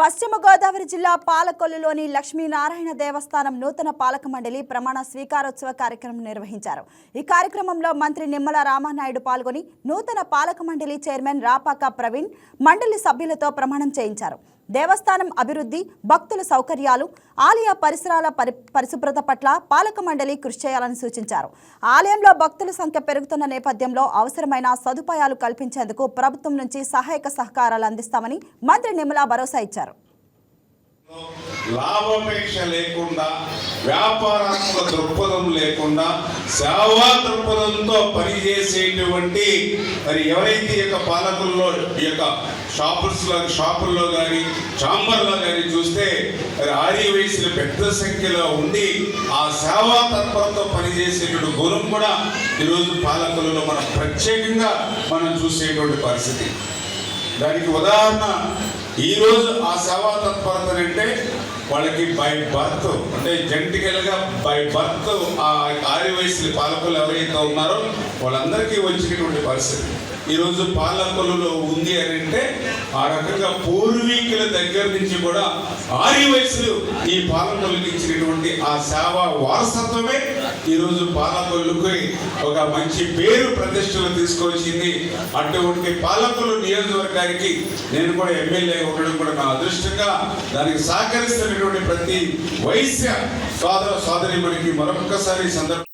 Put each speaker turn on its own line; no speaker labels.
పశ్చిమ గోదావరి జిల్లా పాలకొల్లులోని లక్ష్మీనారాయణ దేవస్థానం నూతన పాలక మండలి ప్రమాణ స్వీకారోత్సవ కార్యక్రమం నిర్వహించారు. ఈ కార్యక్రమంలో మంత్రి నిమ్మల రామానాయుడు పాల్గొని నూతన పాలక మండలి చైర్మన్ రాపాక ప్రవీణ్ మండలి సభ్యులతో ప్రమాణం చేయించారు. దేవస్థానం అభివృద్ధి భక్తుల సౌకర్యాలు ఆలయ పరిసరాల పరి పరిశుభ్రత పట్ల పాలక మండలి కృషి చేయాలని సూచించారు. ఆలయంలో భక్తుల సంఖ్య పెరుగుతున్న నేపథ్యంలో అవసరమైన సదుపాయాలు కల్పించేందుకు ప్రభుత్వం నుంచి సహాయక సహకారాలు అందిస్తామని మంత్రి నిమ్మల భరోసా ఇచ్చారు.
లాభాపేక్ష లేకుండా వ్యాపారాత్మక దృక్పథం లేకుండా సేవా దృక్పథంతో పనిచేసేటువంటి మరి ఎవరైతే ఈ యొక్క పాలకుల్లో ఈ యొక్క షాపుల్లో షాపుల్లో కానీ చాంబర్లో కానీ చూస్తే మరి ఆర్య వయసులు పెద్ద సంఖ్యలో ఉండి ఆ సేవా తత్పరతో పనిచేసేటువంటి గుణం కూడా ఈరోజు పాలకులలో మనం ప్రత్యేకంగా మనం చూసేటువంటి పరిస్థితి. దానికి ఉదాహరణ ఈరోజు ఆ సేవా తత్పరత అంటే వాళ్ళకి బై బర్త్ అంటే జెంటికల్గా బై బర్త్ ఆ ఆర్య వయసుల పాలకులు ఎవరైతే ఉన్నారో వాళ్ళందరికీ వచ్చినటువంటి పరిస్థితి. ఈరోజు పాలకులలో ఉంది అని అంటే ఆ రకంగా పూర్వీకుల దగ్గర నుంచి కూడా ఆర్య వయసులు ఈ పాలకులకు ఇచ్చినటువంటి ఆ సేవ వారసత్వమే ఈరోజు పాలకులకు ఒక మంచి పేరు ప్రతిష్టలు తీసుకొచ్చింది. అటువంటి పాలకులు నియోజకవర్గానికి నేను కూడా ఎమ్మెల్యే ఉండడం కూడా నా అదృష్టంగా దానికి ఉన్నటువంటి ప్రతి వైశ్య సోదర సోదరి మరొకసారి సందర్భం